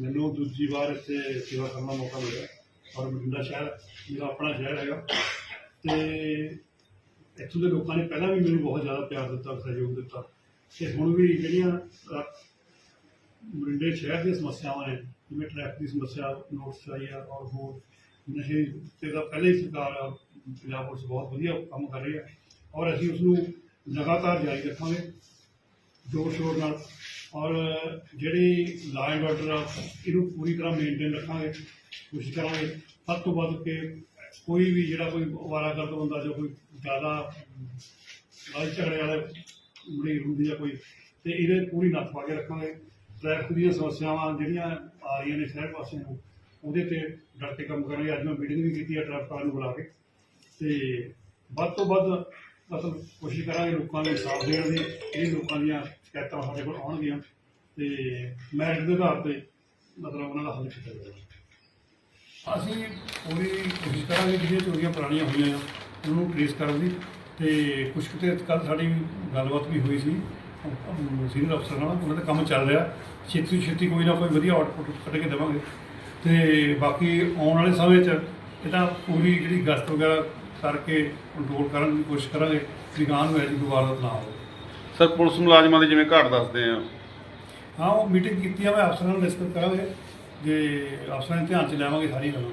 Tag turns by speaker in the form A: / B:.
A: ਮੈਨੂੰ ਦੂਜੀ ਵਾਰ ਇੱਥੇ ਸੇਵਾ ਕਰਨ ਦਾ ਮੌਕਾ ਮਿਲਿਆ, ਔਰ ਬਠਿੰਡਾ ਸ਼ਹਿਰ, ਮੇਰਾ ਆਪਣਾ ਸ਼ਹਿਰ ਹੈਗਾ। ਤੇ ਇੱਥੋਂ ਦੇ ਲੋਕਾਂ ਨੇ ਪਹਿਲਾਂ ਵੀ ਮੈਨੂੰ ਬਹੁਤ ਜ਼ਿਆਦਾ ਪਿਆਰ ਦਿੱਤਾ, ਸਹਿਯੋਗ ਦਿੱਤਾ। ਤੇ ਹੁਣ ਵੀ ਜਿਹੜੀਆਂ ਬਠਿੰਡੇ ਸ਼ਹਿਰ ਦੀਆਂ ਸਮੱਸਿਆਵਾਂ ਨੇ, ਜਿਵੇਂ ਟ੍ਰੈਫਿਕ ਦੀ ਸਮੱਸਿਆ ਨੋਟਸ ਆਈ ਆ ਔਰ ਹੋਰ, ਨਸ਼ੇ ਤੇ ਦਾ ਪਹਿਲੇ ਹੀ ਸਰਕਾਰ, ਪੰਜਾਬ ਪੁਲਿਸ ਬਹੁਤ ਵਧੀਆ ਕੰਮ ਕਰ ਰਹੀ ਹੈ। ਔਰ ਅਸੀਂ ਉਸ ਨੂੰ ਲਗਾਤਾਰ ਜਾਰੀ ਰੱਖਾਂਗੇ ਜੋਰ ਸ਼ੋਰ ਨਾਲ। ਔਰ ਜਿਹੜੀ ਲਾਅ ਐਂਡ ਆਰਡਰ ਆ, ਇਹਨੂੰ ਪੂਰੀ ਤਰ੍ਹਾਂ ਮੇਨਟੇਨ ਰੱਖਾਂਗੇ, ਕੋਸ਼ਿਸ਼ ਕਰਾਂਗੇ। ਵੱਧ ਤੋਂ ਵੱਧ ਕਿ ਕੋਈ ਵੀ ਜਿਹੜਾ ਕੋਈ ਅਵਾਰਾਗਰਦ ਹੁੰਦਾ, ਜੋ ਕੋਈ ਜ਼ਿਆਦਾ ਲੜਾਈ ਝਗੜੇ ਵਾਲੇ ਬੜੀ ਹੁੰਦੀ ਆ ਕੋਈ, ਤੇ ਇਹਦੇ ਪੂਰੀ ਨੱਥ ਪਾ ਕੇ ਰੱਖਾਂਗੇ। ਟ੍ਰੈਫਿਕ ਦੀਆਂ ਸਮੱਸਿਆਵਾਂ ਜਿਹੜੀਆਂ ਆ ਰਹੀਆਂ ਨੇ ਸ਼ਹਿਰ ਪਾਸੇ ਨੂੰ, ਉਹਦੇ ਤੇ ਡਟ ਕੇ ਕੰਮ ਕਰਾਂਗੇ। ਅੱਜ ਮੈਂ ਮੀਟਿੰਗ ਵੀ ਕੀਤੀ ਹੈ ਟ੍ਰੈਫਿਕ ਵਾਲਿਆਂ ਨੂੰ ਬੁਲਾ ਕੇ। ਤੇ ਵੱਧ ਤੋਂ ਵੱਧ ਮਤਲਬ ਕੋਸ਼ਿਸ਼ ਕਰਾਂਗੇ ਲੋਕਾਂ ਨੂੰ ਇਨਸਾਫ ਦੇਣ ਦੀ ਇਹ ਲੋਕਾਂ ਦੀਆਂ ਸ਼ਿਕਾਇਤਾਂ ਸਾਡੇ ਕੋਲ ਆਉਣਗੀਆਂ ਤੇ ਮੈਰਿਟ ਦੇ ਆਧਾਰ ਤੇ ਮਤਲਬ ਉਹਨਾਂ ਦਾ ਹੱਲ ਕੀਤਾ ਜਾਵੇਗਾ। ਅਸੀਂ ਪੂਰੀ ਕੋਸ਼ਿਸ਼ ਕਰਾਂਗੇ ਜਿਹੜੀਆਂ ਚੋਰੀਆਂ ਪੁਰਾਣੀਆਂ ਹੋਈਆਂ ਆ, ਉਹਨੂੰ ਟ੍ਰੇਸ ਕਰਨ ਦੀ ਤੇ ਕੁਝ ਕਿਤੇ ਕੱਲ ਸਾਡੀ ਗੱਲਬਾਤ ਵੀ ਹੋਈ ਸੀ ਸੀਨੀਅਰ ਅਫਸਰ ਨਾਲ, ਉਹਨਾਂ ਦਾ ਕੰਮ ਚੱਲ ਰਿਹਾ। ਛੇਤੀ ਤੋਂ ਛੇਤੀ ਕੋਈ ਨਾ ਕੋਈ ਵਧੀਆ ਆਊਟਪੁੱਟ ਕੱਢ ਕੇ ਦੇਵਾਂਗੇ। ਤੇ ਬਾਕੀ ਆਉਣ ਵਾਲੇ ਸਮੇਂ 'ਚ ਇਹਦਾ ਪੂਰੀ ਜਿਹੜੀ ਗਸ਼ਤ ਵਗੈਰਾ ਕਰਕੇ ਕੰਟਰੋਲ ਕਰਨ ਦੀ ਕੋਸ਼ਿਸ਼ ਕਰਾਂਗੇ ਗਾਂ ਨੂੰ ਕੋਈ ਵਾਰਦਾਤ ਨਾ ਹੋਵੇ।
B: ਸਰ ਪੁਲਿਸ ਮੁਲਾਜ਼ਮਾਂ ਦੀ ਜਿਵੇਂ ਘਾਟ ਦੱਸਦੇ ਆ।
A: ਹਾਂ ਉਹ ਮੀਟਿੰਗ ਕੀਤੀ ਆ ਮੈਂ ਅਫਸਰਾਂ ਨਾਲ ਡਿਸਕਸ ਕਰਾਂਗੇ। ਜੇ ਅਫਸਰਾਂ ਦੇ ਧਿਆਨ 'ਚ ਲਿਆਵਾਂਗੇ ਸਾਰੀਆਂ ਗੱਲਾਂ।